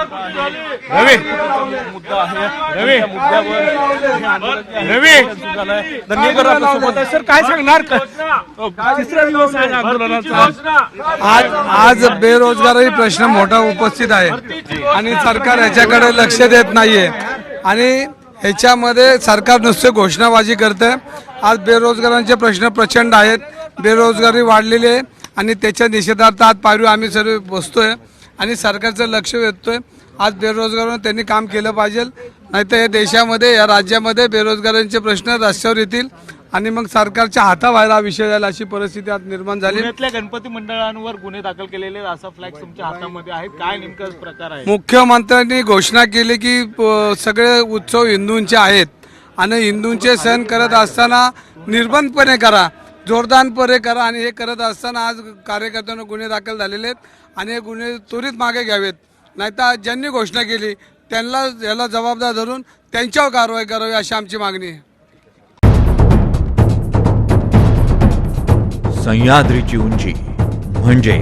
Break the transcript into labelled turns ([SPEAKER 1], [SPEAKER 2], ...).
[SPEAKER 1] रवी.
[SPEAKER 2] मुद्दा आहे.
[SPEAKER 1] रवी.
[SPEAKER 2] हे
[SPEAKER 1] रवी.
[SPEAKER 2] धन्यवाद आपल्यासोबत आहे. सर काय सांगणार? क- अ, तिसरा दिवस आहे आंदोलनाचा.
[SPEAKER 3] आज आज बेरोजगारी प्रश्न मोठा उपस्थित आहे. आणि सरकार याच्याकडे लक्ष देत नाहीये. आणि ह्याच्यामध्ये सरकार नुसते घोषणाबाजी करते आज बेरोजगारांचे प्रश्न प्रचंड आहेत. बेरोजगारी वाढलेली आहे. आणि त्याच्या निषेधार्थ आज पायरू आम्ही सर्व बसतोय. आणि सरकारचं लक्ष वेधतोय. आज बेरोजगारांना त्यांनी काम केलं पाहिजे. नाहीतर या देशामध्ये या राज्यामध्ये बेरोजगारांचे प्रश्न रस्त्यावर येतील आणि मग सरकारच्या हाताबाहेर हा विषय जाईल अशी परिस्थिती आज निर्माण झाली.
[SPEAKER 2] पुण्यातल्या गणपती मंडळांवर गुन्हे दाखल केलेले असा फ्लॅग तुमच्या हातामध्ये आहेत काय नेमका प्रकार आहे?
[SPEAKER 3] मुख्यमंत्र्यांनी घोषणा केली की सगळे उत्सव हिंदूंचे आहेत. आणि हिंदूंचे सण करत असताना निर्बंधपणे करा. जोरदारपणे करा आणि हे करत असताना आज कार्यकर्त्यांना गुन्हे दाखल झालेले आहेत आणि हे गुन्हे त्वरित मागे घ्यावेत. नाहीतर ज्यांनी घोषणा केली त्यांना याला जबाबदार धरून त्यांच्यावर कारवाई करावी अशी आमची मागणी आहे.
[SPEAKER 1] सह्याद्रीची उंची म्हणजे